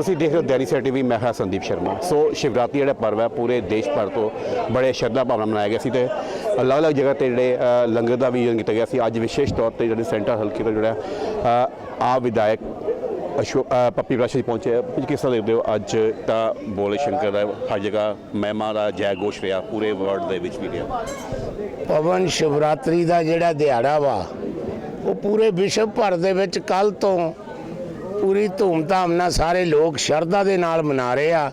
ਤੁਸੀਂ ਦੇਖ ਰਹੇ ਹੋ ਦੈਨੀ ਸੈਟੀ ਵੀ ਮੈਂ ਹਾਂ ਸੰਦੀਪ ਸ਼ਰਮਾ। ਸੋ ਸ਼ਿਵਰਾਤਰੀ ਜਿਹੜਾ ਪਰਵ ਹੈ ਪੂਰੇ ਦੇਸ਼ ਭਰ ਤੋਂ ਬੜੇ ਸ਼ਰਧਾ ਭਾਵਨਾ ਮਨਾਇਆ ਗਿਆ ਸੀ ਤੇ ਅਲੱਗ-ਅਲੱਗ ਜਗ੍ਹਾ ਤੇ ਜਿਹੜੇ ਲੰਗਰ ਦਾ ਵੀ ਆਯੋਜਨ ਕੀਤਾ ਗਿਆ ਸੀ। ਅੱਜ ਵਿਸ਼ੇਸ਼ ਤੌਰ ਤੇ ਜਿਹੜੇ ਸੈਂਟਰ ਹਲਕੇ ਤੋਂ ਜਿਹੜਾ ਅ, ਵਿਧਾਇਕ ਅਸ਼ੋ ਪੱਪੀ ਪ੍ਰਕਾਸ਼ ਪਹੁੰਚੇ ਤੁਸੀਂ ਕਿਸ ਤਰ੍ਹਾਂ ਦੇਖਦੇ ਹੋ? ਅੱਜ ਤਾਂ ਬੋਲੇ ਸ਼ੰਕਰ ਦਾ ਹਰ ਜਗ੍ਹਾ ਮਹਿਮਾ ਦਾ ਜੈ ਘੋਸ਼ ਰਿਹਾ ਪੂਰੇ ਵਰਲਡ ਦੇ ਵਿੱਚ ਵੀ ਰਿਹਾ ਪਵਨ ਸ਼ਿਵਰਾਤਰੀ ਦਾ ਜਿਹੜਾ ਦਿਹਾੜਾ ਵਾ ਉਹ ਪੂਰੇ ਵਿਸ਼ਵ ਭਰ ਦੇ ਵਿੱਚ ਕੱਲ ਤੋਂ ਪੂਰੀ ਧੂਮਧਾਮ ਨਾਲ ਸਾਰੇ ਲੋਕ ਸ਼ਰਧਾ ਦੇ ਨਾਲ ਮਨਾ ਰਹੇ ਆ।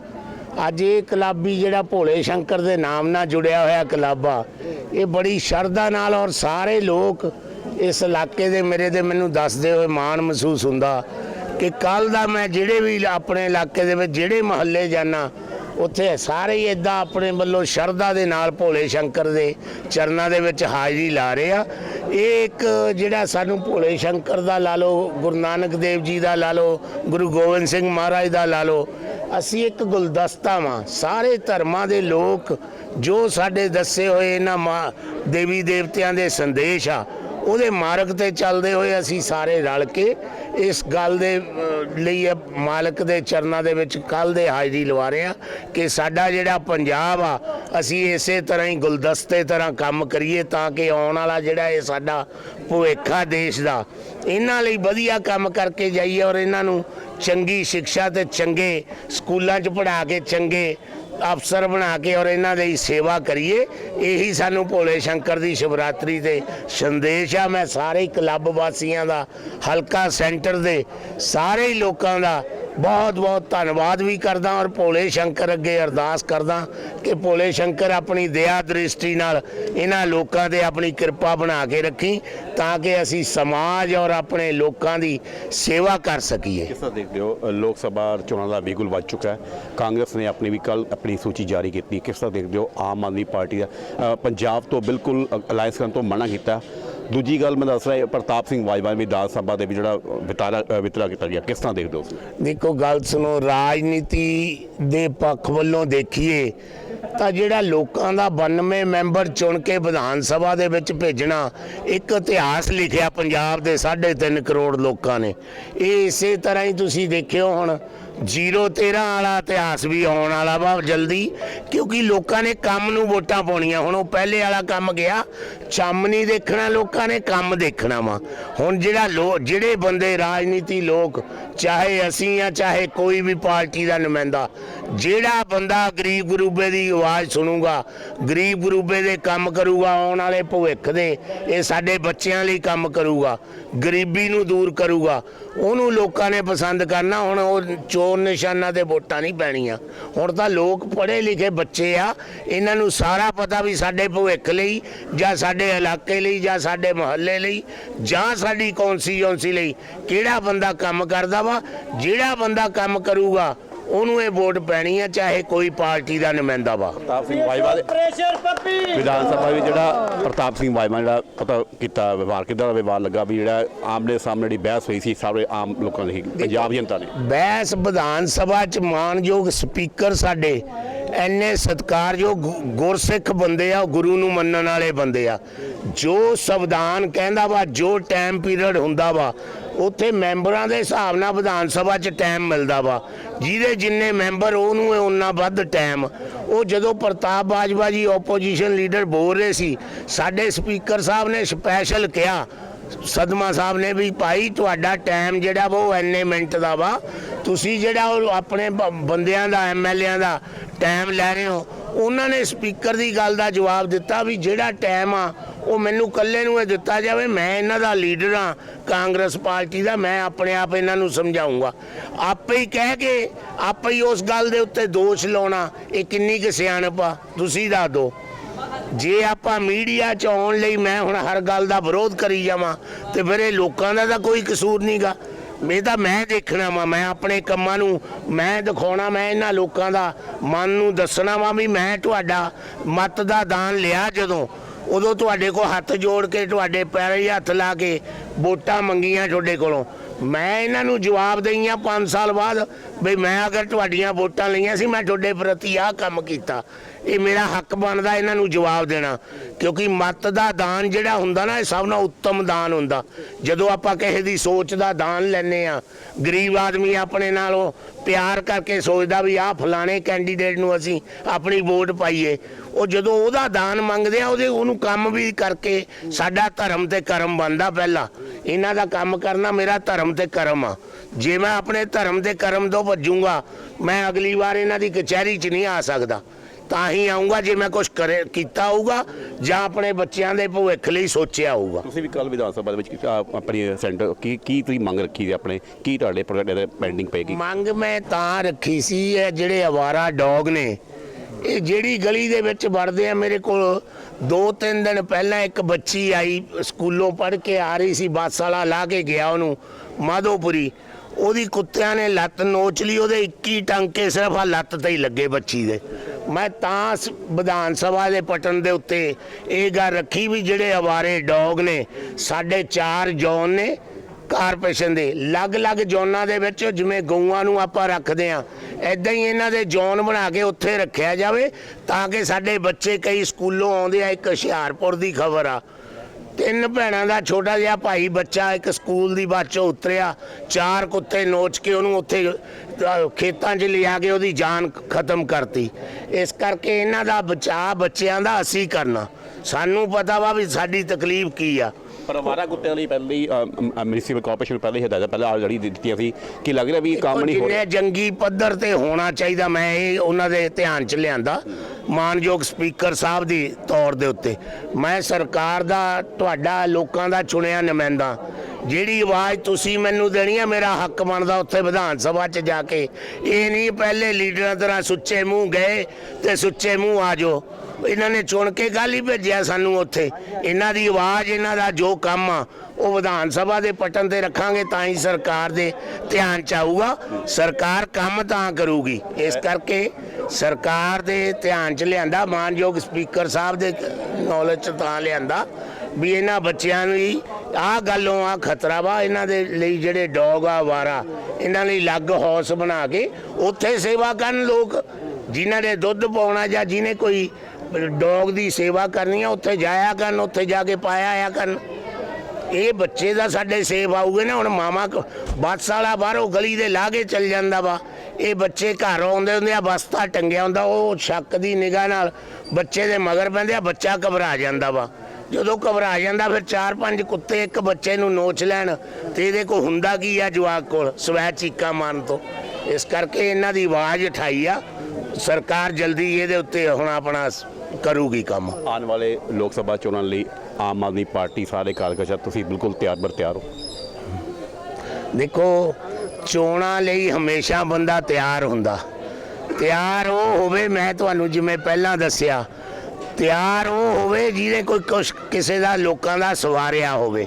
ਅੱਜ ਇਹ ਕਲਾਬੀ ਜਿਹੜਾ ਭੋਲੇ ਸ਼ੰਕਰ ਦੇ ਨਾਮ ਨਾਲ ਜੁੜਿਆ ਹੋਇਆ ਕਲੱਬ ਆ, ਇਹ ਬੜੀ ਸ਼ਰਧਾ ਨਾਲ ਔਰ ਸਾਰੇ ਲੋਕ ਇਸ ਇਲਾਕੇ ਦੇ ਮੇਰੇ ਦੇ ਮੈਨੂੰ ਦੱਸਦੇ ਹੋਏ ਮਾਣ ਮਹਿਸੂਸ ਹੁੰਦਾ ਕਿ ਕੱਲ ਦਾ ਮੈਂ ਜਿਹੜੇ ਵੀ ਆਪਣੇ ਇਲਾਕੇ ਦੇ ਵਿੱਚ ਜਿਹੜੇ ਮਹੱਲੇ ਜਾਣਾ ਉੱਥੇ ਸਾਰੇ ਹੀ ਇਦਾਂ ਆਪਣੇ ਵੱਲੋਂ ਸ਼ਰਧਾ ਦੇ ਨਾਲ ਭੋਲੇ ਸ਼ੰਕਰ ਦੇ ਚਰਨਾਂ ਦੇ ਵਿੱਚ ਹਾਜ਼ਰੀ ਲਾ ਰਹੇ ਆ। ਇਹ ਇੱਕ ਜਿਹੜਾ ਸਾਨੂੰ ਭੋਲੇ ਸ਼ੰਕਰ ਦਾ ਲਾ ਲਓ, ਗੁਰੂ ਨਾਨਕ ਦੇਵ ਜੀ ਦਾ ਲਾ ਲਓ, ਗੁਰੂ ਗੋਬਿੰਦ ਸਿੰਘ ਮਹਾਰਾਜ ਦਾ ਲਾ ਲਓ, ਅਸੀਂ ਇੱਕ ਗੁਲਦਸਤਾ ਵਾਂ। ਸਾਰੇ ਧਰਮਾਂ ਦੇ ਲੋਕ ਜੋ ਸਾਡੇ ਦੱਸੇ ਹੋਏ ਇਹਨਾਂ ਮਾ- ਦੇਵੀ ਦੇਵਤਿਆਂ ਦੇ ਸੰਦੇਸ਼ ਆ ਉਹਦੇ ਮਾਰਗ ਤੇ ਚੱਲਦੇ ਹੋਏ ਅਸੀਂ ਸਾਰੇ ਰਲ ਕੇ ਇਸ ਗੱਲ ਦੇ ਲਈ ਮਾਲਕ ਦੇ ਚਰਨਾਂ ਦੇ ਵਿੱਚ ਕੱਲ ਦੇ ਹਾਜ਼ਰੀ ਲਵਾ ਰਹੇ ਆ ਕਿ ਸਾਡਾ ਜਿਹੜਾ ਪੰਜਾਬ ਆ, ਅਸੀਂ ਇਸੇ ਤਰ੍ਹਾਂ ਹੀ ਗੁਲਦਸਤੇ ਤਰ੍ਹਾਂ ਕੰਮ ਕਰੀਏ ਤਾਂ ਕਿ ਆਉਣ ਵਾਲਾ ਜਿਹੜਾ ਇਹ ਸਾਡਾ ਭਵਿੱਖ ਆ ਦੇਸ਼ ਦਾ, ਇਹਨਾਂ ਲਈ ਵਧੀਆ ਕੰਮ ਕਰਕੇ ਜਾਈਏ ਔਰ ਇਹਨਾਂ ਨੂੰ ਚੰਗੀ ਸਿੱਖਿਆ ਤੇ ਚੰਗੇ ਸਕੂਲਾਂ 'ਚ ਪੜ੍ਹਾ ਕੇ ਚੰਗੇ ਅਫਸਰ ਬਣਾ ਕੇ ਔਰ ਇਹਨਾਂ ਦੀ ਸੇਵਾ ਕਰੀਏ, ਇਹੀ ਸਾਨੂੰ ਭੋਲੇ ਸ਼ੰਕਰ ਦੀ ਸ਼ਿਵਰਾਤਰੀ ਤੇ ਸੰਦੇਸ਼ ਆ। ਮੈਂ ਸਾਰੇ ਕਲੱਬ ਵਾਸੀਆਂ ਦਾ, ਹਲਕਾ ਸੈਂਟਰ ਦੇ ਸਾਰੇ ਲੋਕਾਂ ਦਾ ਬਹੁਤ ਬਹੁਤ ਧੰਨਵਾਦ ਵੀ ਕਰਦਾ ਔਰ ਭੋਲੇ ਸ਼ੰਕਰ ਅੱਗੇ ਅਰਦਾਸ ਕਰਦਾ ਕਿ ਭੋਲੇ ਸ਼ੰਕਰ ਆਪਣੀ ਦਇਆ ਦ੍ਰਿਸ਼ਟੀ ਨਾਲ ਇਹਨਾਂ ਲੋਕਾਂ ਤੇ ਆਪਣੀ ਕਿਰਪਾ ਬਣਾ ਕੇ ਰੱਖੀ ਤਾਂ ਕਿ ਅਸੀਂ ਸਮਾਜ ਔਰ ਆਪਣੇ ਲੋਕਾਂ ਦੀ ਸੇਵਾ ਕਰ ਸਕੀਏ। ਕਿਸ ਤਰ੍ਹਾਂ ਦੇਖਦੇ ਹੋ ਲੋਕ ਸਭਾ ਚੋਣਾਂ ਦਾ ਬਿਗੁਲ ਵੱਜ ਚੁੱਕਾ ਹੈ। ਕਾਂਗਰਸ ਨੇ ਆਪਣੀ ਵੀ ਕੱਲ ਆਪਣੀ ਸੂਚੀ ਜਾਰੀ ਕੀਤੀ। ਕਿਸ ਤਰ੍ਹਾਂ ਦੇਖਦੇ ਹੋ ਆਮ ਆਦਮੀ ਪਾਰਟੀ ਦਾ ਪੰਜਾਬ ਤੋਂ ਬਿਲਕੁਲ ਅਲਾਈਅੰਸ ਕਰਨ ਤੋਂ ਮਨਾ ਕੀਤਾ। ਦੂਜੀ ਗੱਲ ਮੈਂ ਦੱਸ ਰਿਹਾ, ਪ੍ਰਤਾਪ ਸਿੰਘ ਬਾਜਵਾ ਵੀ ਵਿਧਾਨ ਸਭਾ ਦੇ ਵੀ ਜਿਹੜਾ ਵਿਤਾਰਾ ਵਿਤਰਾ ਕੀਤਾ ਗਿਆ, ਕਿਸ ਤਰ੍ਹਾਂ ਦੇਖਦੇ ਹੋ ਦੇਖੋ, ਗੱਲ ਸੁਣੋ, ਰਾਜਨੀਤੀ ਦੇ ਪੱਖ ਵੱਲੋਂ ਦੇਖੀਏ, ਤਾਂ ਜਿਹੜਾ ਲੋਕਾਂ ਦਾ 92 ਮੈਂਬਰ ਚੁਣ ਕੇ ਵਿਧਾਨ ਸਭਾ ਦੇ ਵਿੱਚ ਭੇਜਣਾ, ਇੱਕ ਇਤਿਹਾਸ ਲਿਖਿਆ ਪੰਜਾਬ ਦੇ 3.5 ਕਰੋੜ ਲੋਕਾਂ ਨੇ। ਇਹ ਇਸੇ ਤਰ੍ਹਾਂ ਹੀ ਤੁਸੀਂ ਦੇਖਿਓ ਹੁਣ 013 ਵਾਲਾ ਇਤਿਹਾਸ ਵੀ ਆਉਣ ਵਾਲਾ ਵਾ ਜਲਦੀ, ਕਿਉਂਕਿ ਲੋਕਾਂ ਨੇ ਕੰਮ ਨੂੰ ਵੋਟਾਂ ਪਾਉਣੀਆਂ। ਹੁਣ ਉਹ ਪਹਿਲੇ ਵਾਲਾ ਕੰਮ ਗਿਆ, ਚੰਮ ਨਹੀਂ ਦੇਖਣਾ, ਲੋਕਾਂ ਨੇ ਕੰਮ ਦੇਖਣਾ ਵਾ। ਹੁਣ ਜਿਹੜਾ ਜਿਹੜੇ ਬੰਦੇ ਰਾਜਨੀਤੀ ਲੋਕ, ਚਾਹੇ ਅਸੀਂ ਆ, ਚਾਹੇ ਕੋਈ ਵੀ ਪਾਰਟੀ ਦਾ ਨੁਮਾਇੰਦਾ, ਜਿਹੜਾ ਬੰਦਾ ਗਰੀਬ ਗਰੂਬੇ ਦੀ ਆਵਾਜ਼ ਸੁਣੂਗਾ, ਗਰੀਬ ਗਰੂਬੇ ਦੇ ਕੰਮ ਕਰੂਗਾ, ਆਉਣ ਵਾਲੇ ਭਵਿੱਖ ਦੇ, ਇਹ ਸਾਡੇ ਬੱਚਿਆਂ ਲਈ ਕੰਮ ਕਰੂਗਾ, ਗਰੀਬੀ ਨੂੰ ਦੂਰ ਕਰੂਗਾ। ਉਹਨੂੰ ਲੋਕਾਂ ਨੇ ਪਸੰਦ ਕਰਨਾ, ਹੁਣ ਉਹ ਚੋਰ ਨਿਸ਼ਾਨਾ ਤੇ ਵੋਟਾਂ ਨਹੀਂ ਪੈਣੀਆਂ। ਹੁਣ ਤਾਂ ਲੋਕ ਪੜ੍ਹੇ ਲਿਖੇ ਬੱਚੇ ਆ, ਇਹਨਾਂ ਨੂੰ ਸਾਰਾ ਪਤਾ ਵੀ ਸਾਡੇ ਭਵਿੱਖ ਲਈ, ਜਾਂ ਸਾਡੇ ਇਲਾਕੇ ਲਈ, ਜਾਂ ਸਾਡੇ ਮੁਹੱਲੇ ਲਈ, ਜਾਂ ਸਾਡੀ ਕੌਂਸਟੀਚੁਐਂਸੀ ਲਈ ਕਿਹੜਾ ਬੰਦਾ ਕੰਮ ਕਰਦਾ ਵਾ, ਜਿਹੜਾ ਬੰਦਾ ਕੰਮ ਕਰੂਗਾ ਉਹਨੂੰ ਇਹ ਵੋਟ ਪੈਣੀ ਆ ਚਾਹੇ ਕੋਈ ਪਾਰਟੀ ਦਾ ਨੁਮਾਇੰਦਾ ਵਾ। ਪ੍ਰਤਾਪ ਸਿੰਘ ਬਾਜਵਾ ਦੇ ਪ੍ਰੈਸ਼ਰ ਪੱਪੀ। ਵਿਧਾਨ ਸਭਾ ਵਿੱਚ ਜਿਹੜਾ ਪ੍ਰਤਾਪ ਸਿੰਘ ਬਾਜਵਾ ਜਿਹੜਾ ਪਤਾ ਕੀਤਾ ਵਿਵਹਾਰ ਕਿੱਦਾਂ ਦਾ ਵਿਵਹਾਰ ਲੱਗਾ ਵੀ ਜਿਹੜਾ ਆਮਨੇ ਸਾਹਮਣੇ ਜਿਹੜੀ ਬਹਿਸ ਹੋਈ ਸੀ ਸਾਰੇ ਆਮ ਲੋਕਾਂ ਦੀ ਪੰਜਾਬ ਜਨਤਾ ਨੇ ਬੈਸ ਵਿਧਾਨ ਸਭਾ ਚ ਮਾਨਯੋਗ ਸਪੀਕਰ ਸਾਡੇ ਐਨੇ ਸਤਿਕਾਰਯੋਗ ਗੁ- ਗੁਰਸਿੱਖ ਬੰਦੇ ਆ, ਉਹ ਗੁਰੂ ਨੂੰ ਮੰਨਣ ਵਾਲੇ ਬੰਦੇ ਆ। ਜੋ ਸੰਵਿਧਾਨ ਕਹਿੰਦਾ ਵਾ, ਜੋ ਟਾਈਮ ਪੀਰੀਅਡ ਹੁੰਦਾ ਵਾ, ਉੱਥੇ ਮੈਂਬਰਾਂ ਦੇ ਹਿਸਾਬ ਨਾਲ ਵਿਧਾਨ ਸਭਾ 'ਚ ਟਾਈਮ ਮਿਲਦਾ ਵਾ। ਜਿਹਦੇ ਜਿੰਨੇ ਮੈਂਬਰ, ਉਹਨੂੰ ਉਹਨਾਂ ਵੱਧ ਟਾਈਮ ਉਹ ਜਦੋਂ ਪ੍ਰਤਾਪ ਬਾਜਵਾ ਜੀ ਆਪੋਜੀਸ਼ਨ ਲੀਡਰ ਬੋਲ ਰਹੇ ਸੀ, ਸਾਡੇ ਸਪੀਕਰ ਸਾਹਿਬ ਨੇ ਸਪੈਸ਼ਲ ਕਿਹਾ। ਸਦਮਾ ਸਾਹਿਬ ਨੇ ਵੀ, ਭਾਈ, ਤੁਹਾਡਾ ਟਾਈਮ ਜਿਹੜਾ ਵਾ, ਉਹ ਐਨੇ ਮਿੰਟ ਦਾ ਵਾ। ਤੁਸੀਂ ਜਿਹੜਾ ਉਹ ਆਪਣੇ ਬੰਦਿਆਂ ਦਾ ਐਮਐਲਏਆਂ ਦਾ ਟਾਈਮ ਲੈ ਰਹੇ ਹੋ। ਉਹਨਾਂ ਨੇ ਸਪੀਕਰ ਦੀ ਗੱਲ ਦਾ ਜਵਾਬ ਦਿੱਤਾ ਵੀ ਜਿਹੜਾ ਟਾਈਮ ਆ, ਉਹ ਮੈਨੂੰ ਇਕੱਲੇ ਨੂੰ ਇਹ ਦਿੱਤਾ ਜਾਵੇ, ਮੈਂ ਇਹਨਾਂ ਦਾ ਲੀਡਰ ਆ ਕਾਂਗਰਸ ਪਾਰਟੀ ਦਾ, ਮੈਂ ਆਪਣੇ ਆਪ ਇਹਨਾਂ ਨੂੰ ਸਮਝਾਉਂਗਾ। ਆਪੇ ਹੀ ਕਹਿ ਕੇ, ਆਪੇ ਹੀ ਉਸ ਗੱਲ ਦੇ ਉੱਤੇ ਦੋਸ਼ ਲਾਉਣਾ, ਇਹ ਕਿੰਨੀ ਕੁ ਸਿਆਣਪ ਆ, ਤੁਸੀਂ ਦੱਸ ਦਿਓ। ਜੇ ਆਪਾਂ ਮੀਡੀਆ 'ਚ ਆਉਣ ਲਈ ਮੈਂ ਹੁਣ ਹਰ ਗੱਲ ਦਾ ਵਿਰੋਧ ਕਰੀ ਜਾਵਾਂ, ਤੇ ਫਿਰ ਇਹ ਲੋਕਾਂ ਦਾ ਤਾਂ ਕੋਈ ਕਸੂਰ ਨਹੀਂਗਾ ਇਹ ਤਾਂ ਮੈਂ ਦੇਖਣਾ ਵਾ, ਮੈਂ ਆਪਣੇ ਕੰਮਾਂ ਨੂੰ, ਮੈਂ ਦਿਖਾਉਣਾ, ਮੈਂ ਇਹਨਾਂ ਲੋਕਾਂ ਦਾ ਮਨ ਨੂੰ ਦੱਸਣਾ ਵਾ ਵੀ ਮੈਂ ਤੁਹਾਡਾ ਮਤ ਦਾ ਦਾਨ ਲਿਆ ਜਦੋਂ। ਉਦੋਂ ਤੁਹਾਡੇ ਕੋਲ ਹੱਥ ਜੋੜ ਕੇ, ਤੁਹਾਡੇ ਪੈਰੇ ਹੱਥ ਲਾ ਕੇ ਵੋਟਾਂ ਮੰਗੀਆਂ ਤੁਹਾਡੇ ਕੋਲੋਂ। ਮੈਂ ਇਹਨਾਂ ਨੂੰ ਜਵਾਬ ਦਈਆਂ 5 ਸਾਲ ਬਾਅਦ ਵੀ ਮੈਂ ਅਗਰ ਤੁਹਾਡੀਆਂ ਵੋਟਾਂ ਲਈਆਂ ਸੀ, ਮੈਂ ਤੁਹਾਡੇ ਪ੍ਰਤੀ ਆਹ ਕੰਮ ਕੀਤਾ। ਇਹ ਮੇਰਾ ਹੱਕ ਬਣਦਾ ਇਹਨਾਂ ਨੂੰ ਜਵਾਬ ਦੇਣਾ। ਕਿਉਂਕਿ ਮਤ ਦਾ ਦਾਨ ਜਿਹੜਾ ਹੁੰਦਾ ਨਾ, ਇਹ ਸਭ ਨਾਲੋਂ ਉੱਤਮ ਦਾਨ ਹੁੰਦਾ। ਜਦੋਂ ਆਪਾਂ ਕਿਸੇ ਦੀ ਸੋਚ ਦਾ ਦਾਨ ਲੈਨੇ ਆ ਗਰੀਬ ਆਦਮੀ ਆਪਣੇ ਨਾਲੋਂ ਪਿਆਰ ਕਰਕੇ ਸੋਚਦਾ ਵੀ ਆਹ ਫਲਾਣੇ ਕੈਂਡੀਡੇਟ ਨੂੰ ਅਸੀਂ ਆਪਣੀ ਵੋਟ ਪਾਈਏ। ਉਹ ਜਦੋਂ ਉਹਦਾ ਦਾਨ ਮੰਗਦੇ ਆ, ਉਹਦੇ ਉਹਨੂੰ ਕੰਮ ਵੀ ਕਰਕੇ ਸਾਡਾ ਧਰਮ ਤੇ ਕਰਮ ਬਣਦਾ ਪਹਿਲਾਂ। ਇਹਨਾਂ ਦਾ ਕੰਮ ਕਰਨਾ ਮੇਰਾ ਧਰਮ ਤੇ ਕਰਮ ਆ। ਜੇ ਮੈਂ ਆਪਣੇ ਧਰਮ ਤੇ ਕਰਮ ਤੋਂ ਭੱਜੂਗਾ, ਮੈਂ ਅਗਲੀ ਵਾਰ ਇਹਨਾਂ ਦੀ ਕਚਹਿਰੀ 'ਚ ਨਹੀਂ ਆ ਸਕਦਾ। ਤਾਂ ਹੀ ਆਉਂਗਾ ਜੇ ਮੈਂ ਕੁਝ ਕਰੇ ਕੀਤਾ ਹੋਊਗਾ ਜਾਂ ਆਪਣੇ ਬੱਚਿਆਂ ਦੇ ਭਵਿੱਖ ਲਈ ਸੋਚਿਆ ਹੋਊਗਾ। ਤੁਸੀਂ ਵੀ ਕੱਲ ਵਿਧਾਨ ਸਭਾ ਦੇ ਵਿੱਚ ਆਪਣੀ ਸੈਂਟਰ ਕੀ ਕੀ ਤੁਸੀਂ ਮੰਗ ਰੱਖੀ ਸੀ ਆਪਣੇ? ਕੀ ਤੁਹਾਡੇ ਪ੍ਰੋਜੈਕਟ ਪੈਂਡਿੰਗ ਪਏਗੀ ਮੰਗ ਮੈਂ ਤਾਂ ਰੱਖੀ ਸੀ ਇਹ ਜਿਹੜੇ ਅਵਾਰਾ ਡੌਗ ਨੇ ਇਹ ਜਿਹੜੀ ਗਲੀ ਦੇ ਵਿੱਚ ਵੜਦੇ ਆ ਮੇਰੇ ਕੋਲ ਦੋ ਤਿੰਨ ਦਿਨ ਪਹਿਲਾਂ ਇੱਕ ਬੱਚੀ ਆਈ ਸਕੂਲੋਂ ਪੜ੍ਹ ਕੇ ਆ ਰਹੀ ਸੀ ਬੱਸ ਵਾਲਾ ਲਾ ਕੇ ਗਿਆ ਉਹਨੂੰ ਮਾਧੋਪੁਰੀ। ਉਹਦੀ ਕੁੱਤਿਆਂ ਨੇ ਲੱਤ ਨੋਚ ਲਈ ਉਹਦੇ 21 ਟਾਂਕੇ ਸਿਰਫ ਆ ਲੱਤ ਤੇ ਹੀ ਲੱਗੇ ਬੱਚੀ ਦੇ। ਮੈਂ ਤਾਂ ਸ- ਵਿਧਾਨ ਸਭਾ ਦੇ ਪਟਨ ਦੇ ਉੱਤੇ ਇਹ ਗੱਲ ਰੱਖੀ ਵੀ ਜਿਹੜੇ ਅਵਾਰੇ ਡੌਗ ਨੇ, ਸਾਡੇ ਚਾਰ ਜੌਨ ਨੇ ਕਾਰਪੋਰੇਸ਼ਨ ਦੇ। ਅਲੱਗ-ਅਲੱਗ ਜ਼ੋਨਾਂ ਦੇ ਵਿੱਚ ਜਿਵੇਂ ਗਊਆਂ ਨੂੰ ਆਪਾਂ ਰੱਖਦੇ ਆ ਐਦਾਂ ਹੀ ਇਹਨਾਂ ਦੇ ਜ਼ੋਨ ਬਣਾ ਕੇ ਉੱਥੇ ਰੱਖਿਆ ਜਾਵੇ ਤਾਂ ਕਿ ਸਾਡੇ ਬੱਚੇ ਕਈ ਸਕੂਲੋਂ ਆਉਂਦੇ ਆ, ਇੱਕ ਹੁਸ਼ਿਆਰਪੁਰ ਦੀ ਖਬਰ ਆ। ਤਿੰਨ ਭੈਣਾਂ ਦਾ ਛੋਟਾ ਜਿਹਾ ਭਾਈ ਬੱਚਾ ਇੱਕ ਸਕੂਲ ਦੀ ਬੱਸ 'ਚੋਂ ਉਤਰਿਆ, ਚਾਰ ਕੁੱਤੇ ਨੋਚ ਕੇ ਉਹਨੂੰ ਉੱਥੇ ਖੇਤਾਂ 'ਚ ਲਿਆ ਕੇ ਉਹਦੀ ਜਾਨ ਖਤਮ ਕਰਤੀ। ਇਸ ਕਰਕੇ ਇਹਨਾਂ ਦਾ ਬਚਾਅ ਬੱਚਿਆਂ ਦਾ ਅਸੀਂ ਕਰਨਾ। ਸਾਨੂੰ ਪਤਾ ਵਾ ਵੀ ਸਾਡੀ ਤਕਲੀਫ ਕੀ ਆ। ਪਰ ਅਵਾਰਾ ਕੁੱਤਿਆਂ ਲਈ ਪਹਿਲੇ ਮਿਊਨਿਸਪਲ ਕਾਰਪੋਰੇਸ਼ਨ ਪਹਿਲੇ ਹਦਾਇਤਾਂ ਪਹਿਲਾਂ ਆਲਰੇਡੀ ਦਿੱਤੀਆਂ ਸੀ ਕਿ ਲੱਗ ਰਿਹਾ ਵੀ ਕੰਮ ਨਹੀਂ ਹੋ ਰਿਹਾ। ਜੰਗੀ ਪੱਧਰ ਤੇ ਹੋਣਾ ਚਾਹੀਦਾ ਮੈਂ ਇਹ ਉਹਨਾਂ ਦੇ ਧਿਆਨ ਚ ਲਿਆਂਦਾ। ਮਾਨਯੋਗ ਸਪੀਕਰ ਸਾਹਿਬ ਦੀ ਤੌਰ ਦੇ ਉੱਤੇ ਮੈਂ ਸਰਕਾਰ ਦਾ ਤੁਹਾਡਾ ਲੋਕਾਂ ਦਾ ਚੁਣਿਆ ਨੁਮਾਇੰਦਾ। ਜਿਹੜੀ ਆਵਾਜ਼ ਤੁਸੀਂ ਮੈਨੂੰ ਦੇਣੀ ਹੈ ਮੇਰਾ ਹੱਕ ਬਣਦਾ ਉੱਥੇ ਵਿਧਾਨ ਸਭਾ 'ਚ ਜਾ ਕੇ। ਇਹ ਨਹੀਂ ਪਹਿਲੇ ਲੀਡਰਾਂ ਤਰ੍ਹਾਂ ਸੁੱਚੇ ਮੂੰਹ ਗਏ ਤੇ ਸੁੱਚੇ ਮੂੰਹ ਆ ਜਾਓ। ਇਹਨਾਂ ਨੇ ਚੁਣ ਕੇ ਗੱਲ ਹੀ ਭੇਜਿਆ ਸਾਨੂੰ ਉੱਥੇ। ਇਹਨਾਂ ਦੀ ਆਵਾਜ਼, ਇਹਨਾਂ ਦਾ ਜੋ ਕੰਮ ਆ, ਉਹ ਵਿਧਾਨ ਸਭਾ ਦੇ ਪਟਨ ਤੇ ਰੱਖਾਂਗੇ, ਤਾਂ ਹੀ ਸਰਕਾਰ ਦੇ ਧਿਆਨ ਚ ਆਊਗਾ। ਸਰਕਾਰ ਕੰਮ ਤਾਂ ਕਰੂਗੀ। ਇਸ ਕਰਕੇ ਸਰਕਾਰ ਦੇ ਧਿਆਨ ਚ ਲਿਆਂਦਾ, ਮਾਨਯੋਗ ਸਪੀਕਰ ਸਾਹਿਬ ਦੇ ਨੌਲੇਜ ਚ ਤਾਂ ਲਿਆਂਦਾ ਵੀ ਇਹਨਾਂ ਬੱਚਿਆਂ ਨੂੰ ਹੀ ਆਹ ਗੱਲੋਂ ਆ ਖਤਰਾ ਵਾ, ਇਹਨਾਂ ਦੇ ਲਈ ਜਿਹੜੇ ਡੌਗ ਆ, ਵਾਰਾ, ਇਹਨਾਂ ਲਈ ਅਲੱਗ ਹੌਸ ਬਣਾ ਕੇ ਉੱਥੇ ਸੇਵਾ ਕਰਨ ਲੋਕ, ਜਿਨ੍ਹਾਂ ਨੇ ਦੁੱਧ ਪਾਉਣਾ ਜਾਂ ਜਿਹਨੇ ਕੋਈ ਡੌਗ ਦੀ ਸੇਵਾ ਕਰਨੀ ਆ, ਉੱਥੇ ਜਾਇਆ ਕਰਨ, ਉੱਥੇ ਜਾ ਕੇ ਪਾਇਆ ਆਇਆ ਕਰਨ। ਇਹ ਬੱਚੇ ਦਾ ਸਾਡੇ ਸੇਫ ਆਊਗੇ ਨਾ, ਹੁਣ ਮਾਮਾ ਕ- ਬਾਹਰੋਂ ਗਲੀ ਦੇ ਲਾ ਕੇ ਚੱਲ ਜਾਂਦਾ ਵਾ। ਇਹ ਬੱਚੇ ਘਰ ਆਉਂਦੇ ਹੁੰਦੇ ਆ ਬਸਤਾ ਟੰਗਿਆ ਹੁੰਦਾ, ਉਹ ਸ਼ੱਕ ਦੀ ਨਿਗਾਹ ਨਾਲ ਬੱਚੇ ਦੇ ਮਗਰ ਪੈਂਦੇ ਆ, ਬੱਚਾ ਘਬਰਾ ਜਾਂਦਾ ਵਾ। ਜਦੋਂ ਘਬਰਾ ਜਾਂਦਾ, ਫਿਰ ਚਾਰ ਪੰਜ ਕੁੱਤੇ ਇੱਕ ਬੱਚੇ ਨੂੰ ਨੋਚ ਲੈਣ, ਤੇ ਇਹਦੇ ਕੋ ਹੁੰਦਾ ਕੀ ਆ ਜਵਾਕ ਕੋਲ? ਸਵੈ ਚੀਕਾਂ ਮਾਰਨ ਤੋਂ। ਇਸ ਕਰਕੇ ਇਹਨਾਂ ਦੀ ਆਵਾਜ਼ ਉਠਾਈ ਆ। ਸਰਕਾਰ ਜਲਦੀ ਇਹਦੇ ਉੱਤੇ ਹੁਣ ਆਪਣਾ ਕਰੂਗੀ ਕੰਮ। ਆਉਣ ਵਾਲੇ ਲੋਕ ਸਭਾ ਚੋਣਾਂ ਲਈ ਆਮ ਆਦਮੀ ਪਾਰਟੀ ਸਾਰੇ ਕਾਰਜਕਰਤਾ ਤੁਸੀਂ ਬਿਲਕੁਲ ਤਿਆਰ ਬਰ ਤਿਆਰ ਹੋ। ਦੇਖੋ ਚੋਣਾਂ ਲਈ ਹਮੇਸ਼ਾ ਬੰਦਾ ਤਿਆਰ ਹੁੰਦਾ। ਤਿਆਰ ਉਹ ਹੋਵੇ ਮੈਂ ਤੁਹਾਨੂੰ ਜਿਵੇਂ ਪਹਿਲਾਂ ਦੱਸਿਆ ਤਿਆਰ ਉਹ ਹੋਵੇ ਜਿਹਨੇ ਕੋਈ ਕੁਛ ਕਿਸੇ ਦਾ ਲੋਕਾਂ ਦਾ ਸਵਾਰਿਆ ਹੋਵੇ।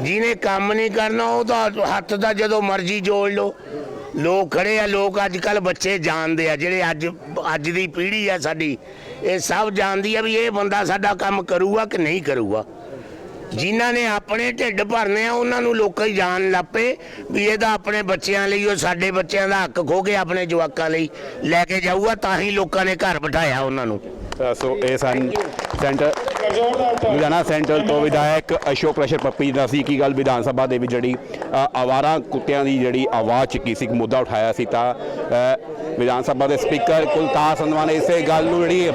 ਜਿਹਨੇ ਕੰਮ ਨਹੀਂ ਕਰਨਾ ਉਹ ਤਾਂ ਹੱਥ ਦਾ ਜਦੋਂ ਮਰਜ਼ੀ ਜੋੜ ਲਓ। ਲੋਕ ਖੜੇ ਆ, ਲੋਕ ਅੱਜ ਕੱਲ ਬੱਚੇ ਜਾਣਦੇ ਆ, ਜਿਹੜੇ ਅੱਜ ਅੱਜ ਦੀ ਪੀੜ੍ਹੀ ਆ ਸਾਡੀ, ਇਹ ਸਭ ਜਾਣਦੀ ਆ ਵੀ ਇਹ ਬੰਦਾ ਸਾਡਾ ਕੰਮ ਕਰੂਗਾ ਕਿ ਨਹੀਂ ਕਰੂਗਾ। ਜਿਨ੍ਹਾਂ ਨੇ ਆਪਣੇ ਢਿੱਡ ਭਰਨੇ ਆ, ਉਹਨਾਂ ਨੂੰ ਲੋਕਾਂ ਹੀ ਜਾਣ ਲੱਪੇ ਵੀ ਇਹਦਾ ਆਪਣੇ ਬੱਚਿਆਂ ਲਈ, ਉਹ ਸਾਡੇ ਬੱਚਿਆਂ ਦਾ ਹੱਕ ਖੋ ਕੇ ਆਪਣੇ ਜਵਾਕਾਂ ਲਈ ਲੈ ਕੇ ਜਾਊਗਾ, ਤਾਂ ਹੀ ਲੋਕਾਂ ਨੇ ਘਰ ਬਿਠਾਇਆ ਉਹਨਾਂ ਨੂੰ। ਸੋ ਇਹ ਸਨ ਸੈਂਟਰ ਲੁਧਿਆਣਾ ਸੈਂਟਰ ਤੋਂ ਵਿਧਾਇਕ ਅਸ਼ੋਕ ਪ੍ਰਸ਼ਰ ਪੱਪੀ ਦਾ ਸੀ। ਕੀ ਗੱਲ? ਵਿਧਾਨ ਸਭਾ ਦੇ ਵਿੱਚ ਜਿਹੜੀ ਅ, ਆਵਾਰਾ ਕੁੱਤਿਆਂ ਦੀ ਜਿਹੜੀ ਆਵਾਜ਼ ਚੱਕੀ ਸੀ ਇੱਕ ਮੁੱਦਾ ਉਠਾਇਆ ਸੀ ਤਾਂ ਵਿਧਾਨ ਸਭਾ ਦੇ ਸਪੀਕਰ ਕੁਲਤਾਰ ਸੰਧਵਾ ਨੇ ਇਸੇ ਗੱਲ ਨੂੰ ਜਿਹੜੀ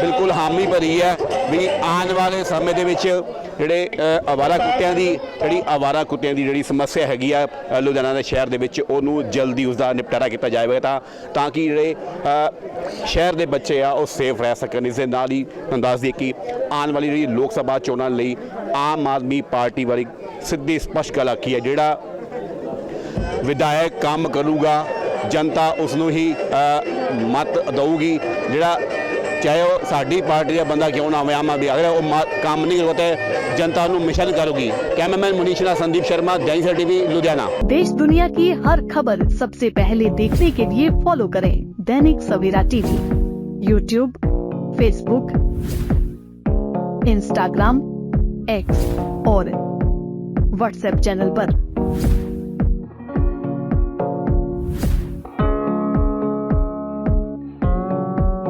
ਬਿਲਕੁਲ ਹਾਮੀ ਭਰੀ ਹੈ। ਵੀ ਆਉਣ ਵਾਲੇ ਸਮੇਂ ਦੇ ਵਿੱਚ ਜਿਹੜੇ ਅ, ਆਵਾਰਾ ਕੁੱਤਿਆਂ ਦੀ ਜਿਹੜੀ ਆਵਾਰਾ ਕੁੱਤਿਆਂ ਦੀ ਜਿਹੜੀ ਸਮੱਸਿਆ ਹੈਗੀ ਆ ਲੁਧਿਆਣਾ ਦੇ ਸ਼ਹਿਰ ਦੇ ਵਿੱਚ ਉਹਨੂੰ ਜਲਦੀ ਉਸ ਦਾ ਨਿਪਟਾਰਾ ਕੀਤਾ ਜਾਵੇ ਤਾਂ ਤਾਂ ਕਿ ਜਿਹੜੇ ਸ਼ਹਿਰ ਦੇ ਬੱਚੇ ਆ ਉਹ ਸੇਫ ਰਹਿ ਸਕਣ। ਇਸ ਦੇ ਨਾਲ ਹੀ ਤੁਹਾਨੂੰ ਦੱਸ ਕਿ ਆਉਣ ਵਾਲੀ ਜਿਹੜੀ ਲੋਕ ਸਭਾ ਚੋਣਾਂ ਲਈ ਆਮ ਆਦਮੀ ਪਾਰਟੀ ਵਾਲੀ ਸਿੱਧੀ ਸਪਸ਼ਟ ਗੱਲ ਆਖੀ ਹੈ ਜਿਹੜਾ ਵਿਧਾਇਕ ਕੰਮ ਕਰੂਗਾ ਜਨਤਾ ਉਸ ਨੂੰ ਹੀ ਮਤ ਦਊਗੀ ਜਿਹੜਾ ਚਾਹੇ ਉਹ ਸਾਡੀ ਪਾਰਟੀ ਦਾ ਬੰਦਾ ਕਿਉਂ ਨਾ ਹੋਵੇ ਆਮ ਆਦਮੀ ਅਗਰ ਉਹ ਮ- ਕੰਮ ਨਹੀਂ ਕਰੂਗਾ ਤੇ ਜਨਤਾ ਉਹਨੂੰ ਮਿਸ਼ਨ ਕਰੂਗੀ ਕੈਮਰਾਮੈਨ ਮਨੀਸ਼ ਨਾਲ ਸੰਦੀਪ ਸ਼ਰਮਾ दैनिक टीवी लुधियाना देश दुनिया की हर खबर सबसे पहले देखने के लिए फॉलो करें Dainik Savera TV YouTube Facebook Instagram X और व्हाट्सएप चैनल पर।